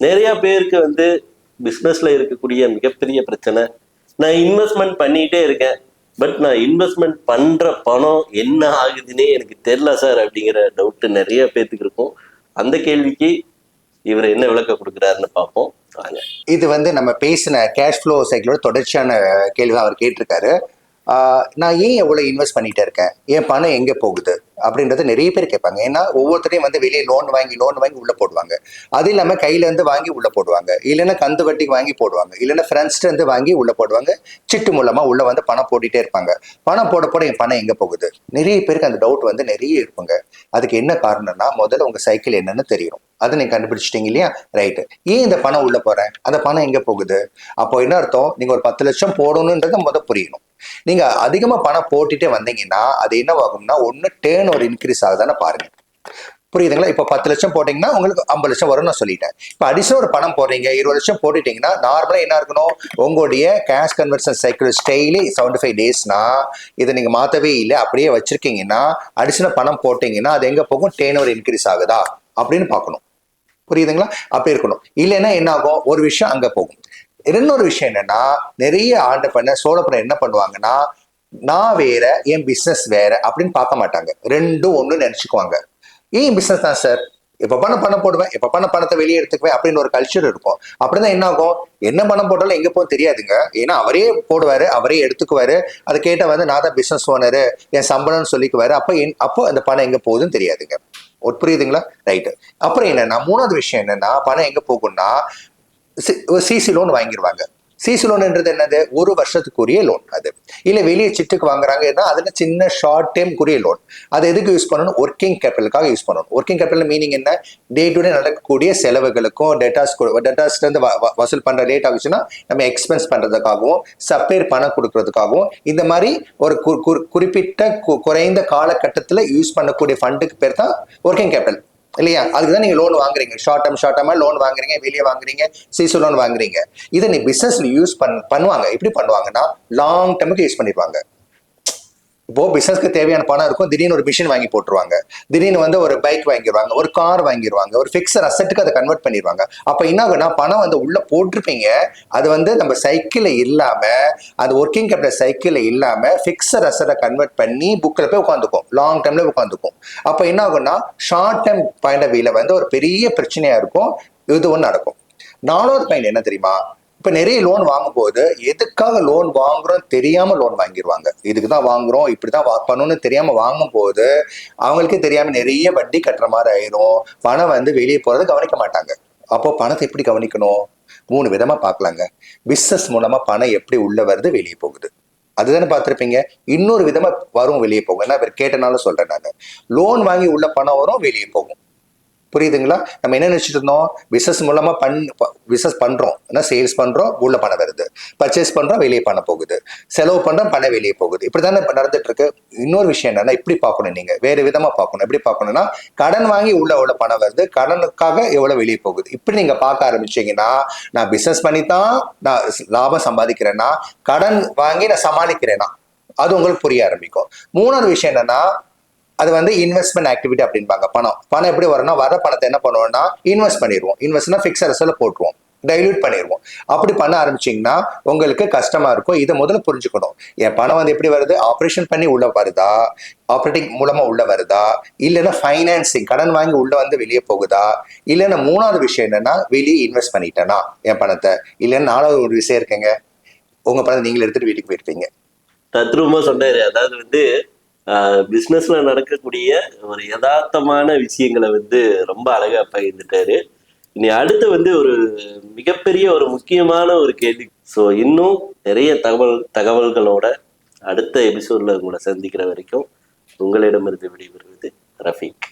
நிறைய பேருக்கு வந்து பிஸ்னஸ்ல இருக்கக்கூடிய மிகப்பெரிய பிரச்சனை. நான் இன்வெஸ்ட்மெண்ட் பண்ணிட்டே இருக்கேன். பட் நான் இன்வெஸ்ட்மெண்ட் பண்ற பணம் என்ன ஆகுதுன்னே எனக்கு தெரியல சார் அப்படிங்கிற டவுட் நிறைய பேர்த்துக்கு இருக்கும். அந்த கேள்விக்கு இவர் என்ன விளக்கம் கொடுக்குறாருன்னு பார்ப்போம். வாங்க. இது வந்து நம்ம பேசின கேஷ் ஃப்ளோ சைக்கிளோட தொடர்ச்சியான கேள்வி அவர் கேட்டிருக்காரு. நான் ஏன் எவ்வளோ இன்வெஸ்ட் பண்ணிகிட்டே இருக்கேன்? என் பணம் எங்கே போகுது? அப்படின்றது நிறைய பேர் கேட்பாங்க. ஏன்னா ஒவ்வொருத்தரையும் வந்து வெளியே லோன் வாங்கி லோன் வாங்கி உள்ளே போடுவாங்க. அது இல்லாமல் கையில இருந்து வாங்கி உள்ளே போடுவாங்க. இல்லைன்னா கந்து வட்டிக்கு வாங்கி போடுவாங்க. இல்லைன்னா ஃப்ரெண்ட்ஸ்ட்டு இருந்து வாங்கி உள்ளே போடுவாங்க. சிட்டு மூலமாக உள்ளே வந்து பணம் போட்டுட்டே இருப்பாங்க. பணம் போட போட என் பணம் எங்கே போகுது? நிறைய பேருக்கு அந்த டவுட் வந்து நிறைய இருப்பாங்க அதுக்கு என்ன காரணம்னா முதல்ல உங்கள் சைக்கிள் என்னன்னு தெரியணும். அதை நீங்க கண்டுபிடிச்சிட்டீங்க இல்லையா? ரைட்டு ஏன் இந்த பணம் உள்ள போறேன் அந்த பணம் எங்க போகுது? அப்போ என்ன அர்த்தம்? நீங்க ஒரு பத்து லட்சம் போடணுன்றத முத புரியணும். நீங்க அதிகமா பணம் போட்டுட்டே வந்தீங்கன்னா அது என்ன ஆகும்னா ஒன்று டேர்ன் ஒரு இன்க்ரீஸ் ஆகுதான்னு பாருங்க. புரியுதுங்களா? இப்போ பத்து லட்சம் போட்டீங்கன்னா உங்களுக்கு ஐம்பது லட்சம் வரும்னு நான் சொல்லிட்டேன். இப்போ அடிஷனல் ஒரு பணம் போடுறீங்க இருபது லட்சம் போட்டுட்டீங்கன்னா நார்மலாக என்ன இருக்கணும்? உங்களுடைய கேஷ் கன்வர்ஷன் சைக்கிள் ஸ்டைலி செவன்டி ஃபைவ் டேஸ்னா இதை நீங்கள் மாற்றவே இல்லை. அப்படியே வச்சிருக்கீங்கன்னா அடிஷனல் பணம் போட்டிங்கன்னா அது எங்கே போகும்? டேன் ஒரு இன்க்ரீஸ் ஆகுதா? அப்படின்னு பார்க்கணும். புரியுதுங்களா? அப்படி இருக்கணும். இல்லைன்னா என்ன ஆகும் ஒரு விஷயம் அங்கே போகும். இன்னொரு விஷயம் என்னன்னா நிறைய ஆண்டு பண்ண சோழப்பண்ண என்ன பண்ணுவாங்கன்னா நான் வேற என் பிசினஸ் வேற அப்படின்னு பார்க்க மாட்டாங்க. ரெண்டும் ஒண்ணு நினைச்சுக்குவாங்க. ஏன் பிசினஸ் தான் சார் எப்ப பணம் பணம் போடுவேன் எப்ப பண்ண பணத்தை வெளியே எடுத்துக்குவேன் அப்படின்னு ஒரு கல்ச்சர் இருக்கும். அப்படிதான் என்ன ஆகும் என்ன பணம் போட்டாலும் எங்க போகும் தெரியாதுங்க. ஏன்னா அவரே போடுவாரு அவரே எடுத்துக்குவாரு. அதை கேட்டால் வந்து நான் தான் பிசினஸ் ஓனரு என் சம்பளம்னு சொல்லிக்குவாரு. அப்போ என் அப்போ அந்த பணம் எங்க போகுதுன்னு தெரியாதுங்க. ஒரு புரியுதுங்களா? ரைட்டு அப்புறம் என்னன்னா மூணாவது விஷயம் என்னன்னா பணம் எங்க போகும்னா சிசி லோன் வாங்கிடுவாங்க சிசி லோன்ன்றது என்னது? ஒரு வருஷத்துக்குரிய லோன் அது. இல்லை வெளியே சிட்டுக்கு வாங்குறாங்கன்னா அதுல சின்ன ஷார்ட் டைம்க்குரிய லோன் அது எதுக்கு யூஸ் பண்ணணும்? ஒர்க்கிங் கேபிட்டலுக்காக யூஸ் பண்ணணும். ஒர்க்கிங் கேபிட்டல் மீனிங் என்ன? டே டு டே நடக்கக்கூடிய செலவுகளுக்கும் டேட்டாஸ் டேட்டாஸ்ல இருந்து வ- வசூல் பண்ற லேட் ஆகுச்சுன்னா நம்ம எக்ஸ்பென்ஸ் பண்றதுக்காகவும் சப்பேர் பணம் கொடுக்கறதுக்காகவும் இந்த மாதிரி ஒரு கு- கு- குறிப்பிட்ட கு- குறைந்த காலகட்டத்தில் யூஸ் பண்ணக்கூடிய ஃபண்டுக்கு பேர் தான் ஒர்க்கிங் கேபிட்டல் இல்லையா? அதுக்கு தான் நீங்க லோன் வாங்குறீங்க. ஷார்ட் டேர்ம் ஷார்ட் டேர்மா லோன் வாங்குறீங்க வெளியே வாங்குறீங்க சிசு லோன் வாங்குறீங்க. இதை நீ பிசினஸ்ல யூஸ் பண் பண்ணுவாங்க. எப்படி பண்ணுவாங்கன்னா லாங் டேர்முக்கு யூஸ் பண்ணிப்பாங்க. இப்போ பிசினஸ்க்கு தேவையான பணம் இருக்கும். திடீர்னு ஒரு மிஷின் வாங்கி போட்டுருவாங்க. திடீர்னு வந்து ஒரு பைக் வாங்கிடுவாங்க ஒரு கார் வாங்கிடுவாங்க ஒரு ஃபிக்ஸர் அசெட்டுக்கு அதை கன்வெர்ட் பண்ணிடுவாங்க அப்போ என்ன ஆகும்னா பணம் வந்து உள்ள போட்டிருப்பீங்க. அது வந்து நம்ம சைக்கிளில் இல்லாம அது ஒர்க்கிங் கேபிட்டல் சைக்கிளில் இல்லாம ஃபிக்ஸர் அசட்டை கன்வெர்ட் பண்ணி புக்கில் போய் உட்காந்துக்கும் லாங் டைம்ல உட்காந்துக்கும் அப்போ என்ன ஆகும்னா ஷார்ட் டைம் பாயிண்ட் ஆஃப் வியூல வந்து ஒரு பெரிய பிரச்சனையா இருக்கும். இது ஒன்று நடக்கும். நாலாவது பாயிண்ட் என்ன தெரியுமா? இப்போ நிறைய லோன் வாங்கும்போது எதுக்காக லோன் வாங்குறோம் தெரியாமல் லோன் வாங்கிடுவாங்க இதுக்கு தான் வாங்குறோம் இப்படி தான் பண்ணணும்னு தெரியாமல் வாங்கும்போது அவங்களுக்கே தெரியாமல் நிறைய வட்டி கட்டுற மாதிரி ஆயிரும். பணம் வந்து வெளியே போகிறத கவனிக்க மாட்டாங்க. அப்போ பணத்தை எப்படி கவனிக்கணும்? மூணு விதமா பார்க்கலாங்க. பிஸ்னஸ் மூலமா பணம் எப்படி உள்ள வருது வெளியே போகுது. அதுதானே பார்த்துருப்பீங்க. இன்னொரு விதமாக வரும் வெளியே போகும். ஏன்னா கேட்டனாலும் கேட்டனால சொல்றேன் நான். லோன் வாங்கி உள்ள பணம் வரும் வெளியே போகும். புரியுதுங்களா? நம்ம என்ன நினைச்சிட்டு இருந்தோம்? பிசினஸ் மூலமா பண் பிசினஸ் பண்றோம். ஏன்னா சேல்ஸ் பண்றோம்? உள்ள பணம் வருது. பர்ச்சேஸ் பண்றோம் வெளியே பணம் போகுது. செலவு பண்றோம் பணம் வெளியே போகுது. இப்படிதானே தானே நடந்துட்டு இருக்கு இன்னொரு விஷயம் என்னன்னா இப்படி பார்க்கணும் நீங்க. வேற விதமா பார்க்கணும். எப்படி பார்க்கணும்னா கடன் வாங்கி உள்ள எவ்வளவு பணம் வருது? கடனுக்காக எவ்வளவு வெளியே போகுது? இப்படி நீங்க பார்க்க ஆரம்பிச்சீங்கன்னா நான் பிசினஸ் பண்ணி தான் நான் லாபம் சம்பாதிக்கிறேன்னா கடன் வாங்கி நான் சமாளிக்கிறேனா அது உங்களுக்கு புரிய ஆரம்பிக்கும். மூணாவது விஷயம் என்னன்னா அது வந்து இன்வெஸ்ட்மெண்ட் ஆக்டிவிட்டி அப்படின்பாங்க பணம். பணம் எப்படி வரும்னா வர பணத்தை என்ன பண்ணுவோம்னா இன்வெஸ்ட் பண்ணிடுவோம். இன்வெஸ்ட்னா ஃபிக்ஸ் அரசில் போட்டுருவோம். டைல்யூட் பண்ணிடுவோம். அப்படி பண்ண ஆரம்பிச்சிங்கன்னா உங்களுக்கு கஷ்டமா இருக்கும். இதை முதல்ல புரிஞ்சுக்கணும். என் பணம் வந்து எப்படி வருது? ஆப்ரேஷன் பண்ணி உள்ள வருதா? ஆப்ரேட்டிங் மூலமா உள்ள வருதா? இல்லைன்னா ஃபைனான்சிங் கடன் வாங்கி உள்ள வந்து வெளியே போகுதா? இல்லைன்னா மூணாவது விஷயம் என்னன்னா வெளியே இன்வெஸ்ட் பண்ணிட்டேனா என் பணத்தை? இல்லைன்னா நாலாவது ஒரு விஷயம் இருக்குங்க. உங்க பணத்தை நீங்களே எடுத்துட்டு வீட்டுக்கு போயிருப்பீங்க. தத்ரூபமா சொன்னாரு. அதாவது வந்து பிஸ்னஸ்ல நடக்கக்கூடிய ஒரு யதார்த்தமான விஷயங்களை வந்து ரொம்ப அழகா பகிர்ந்துட்டாரு. இனி அடுத்து வந்து ஒரு மிகப்பெரிய ஒரு முக்கியமான ஒரு கேள்வி. ஸோ இன்னும் நிறைய தகவல் தகவல்களோட அடுத்த எபிசோட்ல உங்களை சந்திக்கிற வரைக்கும் உங்களிடமிருந்து விடைபெறுவது ரஃபீக்.